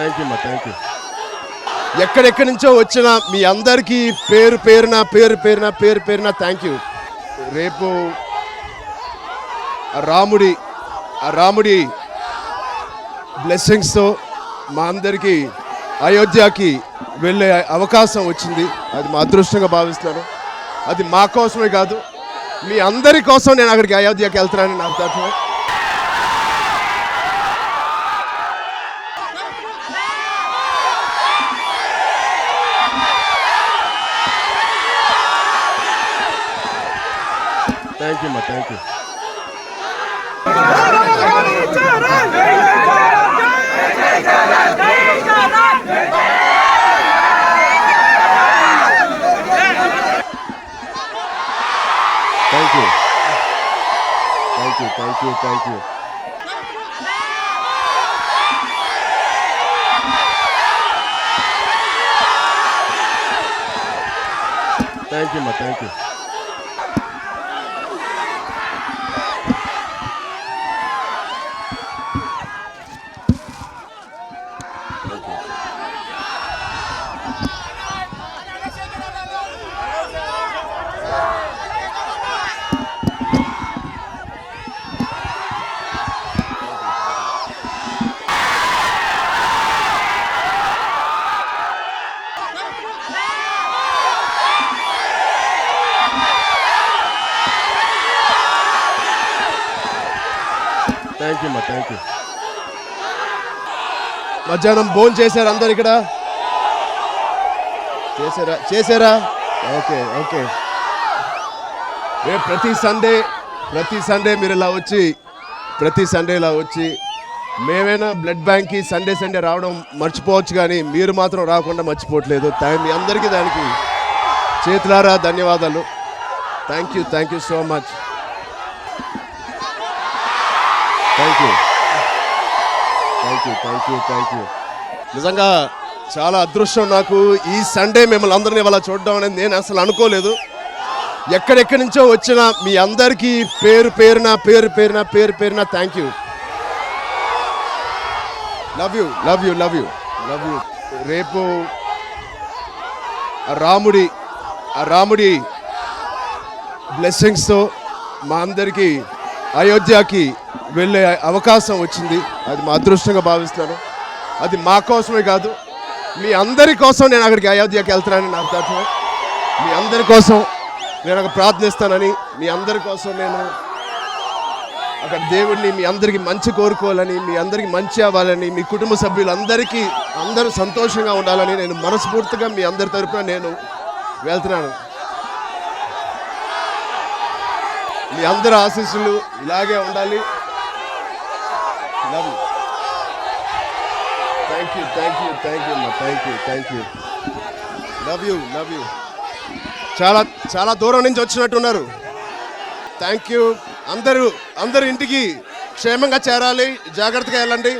Thank you అమ్మా thank you ఎక్కడెక్కడి నుంచో వచ్చిన మీ అందరికీ పేరు పేరున పేరు పేరున పేరు పేరున థ్యాంక్ యూ రేపు రాముడి ఆ రాముడి బ్లెస్సింగ్స్తో మా అందరికీ అయోధ్యకి వెళ్ళే అవకాశం వచ్చింది. అది మా అదృష్టంగా భావిస్తున్నాను. అది మా కోసమే కాదు మీ అందరి కోసం నేను అక్కడికి అయోధ్యకి వెళ్తున్నానని నా తరఫున థ్యాంక్ యూ అమ్మా thank you thank you thank you thank you thank you thank you అమ్మా థ్యాంక్ యూ థ్యాంక్ యూ మా థ్యాంక్ యూ మధ్యాహ్నం భోజనం చేశారు అందరు ఇక్కడ? చేశారా? చేశారా? Okay okay. రేపు ప్రతి సండే ప్రతి సండే మీరు ఇలా వచ్చి ప్రతి సండే ఇలా వచ్చి మేమైనా బ్లడ్ బ్యాంక్కి సండే సండే రావడం మర్చిపోవచ్చు కానీ మీరు మాత్రం రాకుండా మర్చిపోవట్లేదు. థ్యాంక్ మీ అందరికీ దానికి చేతులారా ధన్యవాదాలు. Thank you thank you so much. Thank you thank you thank you thank you నిజంగా చాలా అదృష్టం నాకు ఈ సండే మిమ్మల్ని అందరినీ ఇవాళ చూడడం అనేది నేను అసలు అనుకోలేదు. ఎక్కడెక్కడి నుంచో వచ్చిన మీ అందరికీ పేరు పేరున పేరు పేరున పేరు పేరున thank you love you love you love you love you రేపు ఆ రాముడి ఆ రాముడి బ్లెస్సింగ్స్తో మా అందరికీ అయోధ్యకి వెళ్ళే అవకాశం వచ్చింది. అది మా అదృష్టంగా భావిస్తున్నాను. అది మా కోసమే కాదు. మీ అందరి కోసం నేను అక్కడికి అయోధ్యకి వెళ్తున్నానని నా తరఫున మీ అందరి కోసం నేను అక్కడ ప్రార్థిస్తానని మీ అందరి కోసం నేను అక్కడ దేవుడిని మీ అందరికీ మంచి కోరుకోవాలని మీ అందరికీ మంచి అవ్వాలని మీ కుటుంబ సభ్యులందరికీ అందరూ సంతోషంగా ఉండాలని నేను మనస్ఫూర్తిగా మీ అందరి తరపున నేను వెళ్తున్నాను. మీ అందరి ఆశీస్సులు ఇలాగే ఉండాలి. Thank you thank you thank you అమ్మా thank you thank you love you love you. చాలా చాలా దూరం నుంచి వచ్చినట్టున్నారు. థ్యాంక్ యూ అందరూ అందరు ఇంటికి క్షేమంగా చేరాలి జాగ్రత్తగా వెళ్ళండి.